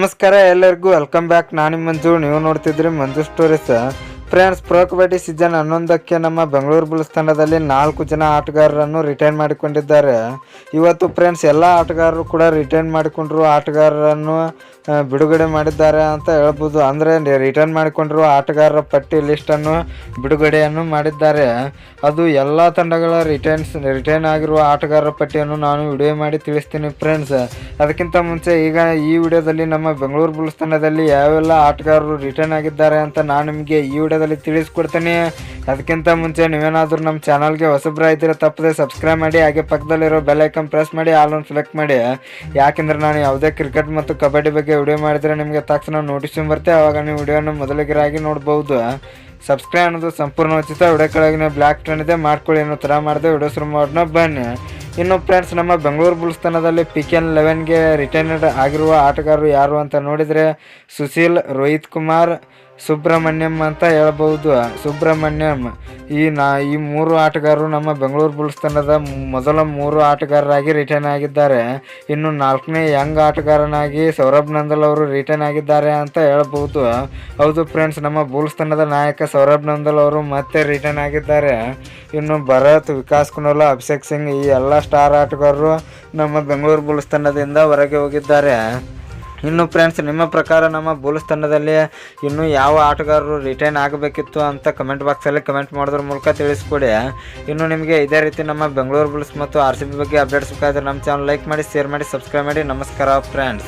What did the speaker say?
ನಮಸ್ಕಾರ ಎಲ್ಲರಿಗೂ welcome back ನಾನು ಮಂಜು, ನೀವು ನೋಡ್ತಿದ್ರಿ Manju stories friends pro kabaddi season ಹನ್ನೊಂದಕ್ಕೆ ನಮ್ಮ ಬೆಂಗಳೂರು ಬುಲ್ಸ್ ತಂಡದಲ್ಲಿ ನಾಲ್ಕು ಜನ ಆಟಗಾರರನ್ನು ರಿಟೈನ್ ಮಾಡಿಕೊಂಡಿದ್ದಾರೆ. ಇವತ್ತು ಫ್ರೆಂಡ್ಸ್ ಎಲ್ಲ ಆಟಗಾರರು ಕೂಡ ರಿಟೈನ್ ಮಾಡಿಕೊಂಡ್ರು. ಆಟಗಾರರನ್ನು ಬಿಡುಗಡೆ ಮಾಡಿದ್ದಾರೆ ಅಂತ ಹೇಳ್ಬೋದು. ಅಂದರೆ ರಿಟರ್ನ್ ಮಾಡಿಕೊಂಡಿರುವ ಆಟಗಾರರ ಪಟ್ಟಿ ಲಿಸ್ಟನ್ನು ಬಿಡುಗಡೆಯನ್ನು ಮಾಡಿದ್ದಾರೆ. ಅದು ಎಲ್ಲ ತಂಡಗಳ ರಿಟರ್ನ್ಸ್ ರಿಟರ್ನ್ ಆಗಿರುವ ಆಟಗಾರರ ಪಟ್ಟಿಯನ್ನು ನಾನು ವಿಡಿಯೋ ಮಾಡಿ ತಿಳಿಸ್ತೀನಿ ಫ್ರೆಂಡ್ಸ್ ಅದಕ್ಕಿಂತ ಮುಂಚೆ ಈಗ ಈ ವಿಡಿಯೋದಲ್ಲಿ ನಮ್ಮ ಬೆಂಗಳೂರು ಬುಲ್ಸ್ ತಂಡದಲ್ಲಿ ಯಾವೆಲ್ಲ ಆಟಗಾರರು ರಿಟರ್ನ್ ಆಗಿದ್ದಾರೆ ಅಂತ ನಾನು ನಿಮಗೆ ಈ ವಿಡಿಯೋದಲ್ಲಿ ತಿಳಿಸ್ಕೊಡ್ತೀನಿ. ಅದಕ್ಕಿಂತ ಮುಂಚೆ ನೀವೇನಾದರೂ ನಮ್ಮ ಚಾನಲ್ಗೆ ಹೊಸಬ್ರ ಇದ್ದರೆ ತಪ್ಪದೆ ಸಬ್ಸ್ಕ್ರೈಬ್ ಮಾಡಿ, ಹಾಗೆ ಪಕ್ಕದಲ್ಲಿರೋ ಬೆಲ್ ಐಕನ್ ಪ್ರೆಸ್ ಮಾಡಿ ಆಲ್ ಒಂದು ಸೆಲೆಕ್ಟ್ ಮಾಡಿ. ಯಾಕೆಂದರೆ ನಾನು ಯಾವುದೇ ಕ್ರಿಕೆಟ್ ಮತ್ತು ಕಬಡ್ಡಿ ಬಗ್ಗೆ ವಿಡಿಯೋ ಮಾಡಿದರೆ ನಿಮಗೆ ತಕ್ಷಣ ನೋಟಿಸ್ ಬರುತ್ತೆ. ಆವಾಗ ನೀವು ವಿಡಿಯೋನ ಮೊದಲಿಗರಾಗಿ ನೋಡ್ಬೋದು. ಸಬ್ಸ್ಕ್ರೈಬ್ ಅನ್ನೋದು ಸಂಪೂರ್ಣ ಉಚಿತ. ವಿಡಿಯೋ ಕೆಳಗಿನ ಬ್ಲ್ಯಾಕ್ ಟ್ರೆಂಡ್ ಇದೆ. ಮಾಡ್ಕೊಳ್ಳಿ ಅನ್ನೋ ಥರ ಮಾಡಿದೆ ವಿಡಿಯೋ ಶುರು ಮಾಡೋಣ. ಬನ್ನಿ. ಇನ್ನು ಫ್ರೆಂಡ್ಸ್ ನಮ್ಮ Bengaluru Bulls P K N ಲೆವೆನ್ಗೆ ರಿಟೈರ್ಡ್ ಆಗಿರುವ ಆಟಗಾರರು ಯಾರು ಅಂತ ನೋಡಿದರೆ ಸುಶೀಲ್, ರೋಹಿತ್ ಕುಮಾರ್ ಸುಬ್ರಹ್ಮಣ್ಯಂ ಅಂತ ಹೇಳ್ಬೋದು ಸುಬ್ರಹ್ಮಣ್ಯಂ, ಈ ನಾ, ಈ ಮೂರು ಆಟಗಾರರು ನಮ್ಮ ಬೆಂಗಳೂರು ಬುಲ್ಸ್ ತಂಡದ ಮೊದಲ ಮೂರು ಆಟಗಾರರಾಗಿ ರಿಟರ್ನ್ ಆಗಿದ್ದಾರೆ. ಇನ್ನು ನಾಲ್ಕನೇ ಯಂಗ್ ಆಟಗಾರನಾಗಿ ಸೌರಭ್ ನಂದಲ್ ಅವರು ರಿಟರ್ನ್ ಆಗಿದ್ದಾರೆ ಅಂತ ಹೇಳ್ಬೋದು ಹೌದು ಫ್ರೆಂಡ್ಸ್ ನಮ್ಮ ಬುಲ್ಸ್ ತಂಡದ ನಾಯಕ ಸೌರಭ್ ನಂದಲ್ ಅವರು ಮತ್ತೆ ರಿಟರ್ನ್ ಆಗಿದ್ದಾರೆ. ಇನ್ನು ಭರತ್, ವಿಕಾಸ್ ಕುನೋಲ, ಅಭಿಷೇಕ್ ಸಿಂಗ್ ಈ ಎಲ್ಲ ಸ್ಟಾರ್ ಆಟಗಾರರು ನಮ್ಮ ಬೆಂಗಳೂರು ಬುಲ್ಸ್ ತಂಡದಿಂದ ಹೊರಗೆ ಹೋಗಿದ್ದಾರೆ. ಇನ್ನು ಫ್ರೆಂಡ್ಸ್ ನಿಮ್ಮ ಪ್ರಕಾರ ನಮ್ಮ ಬುಲ್ಸ್ ತಂಡದಲ್ಲಿ ಇನ್ನು ಯಾವ ಆಟಗಾರರು ರಿಟೈನ್ ಆಗಬೇಕಿತ್ತು ಅಂತ ಕಮೆಂಟ್ ಬಾಕ್ಸಲ್ಲಿ ಕಮೆಂಟ್ ಮಾಡೋದ್ರ ಮೂಲಕ ತಿಳಿಸ್ಕೊಡಿ. ಇನ್ನು ನಿಮಗೆ ಇದೇ ರೀತಿ ನಮ್ಮ ಬೆಂಗಳೂರು ಬುಲ್ಸ್ ಮತ್ತು ಆರ್ ಬಗ್ಗೆ ಅಪ್ಡೇಟ್ಸ್ ಬೇಕಾದ್ರೆ ನಮ್ಮ ಚಾನಲ್ ಲೈಕ್ ಮಾಡಿ ಶೇರ್ ಮಾಡಿ ಸಬ್ಸ್ಕ್ರೈಬ್ ಮಾಡಿ. ನಮಸ್ಕಾರ ಫ್ರೆಂಡ್ಸ್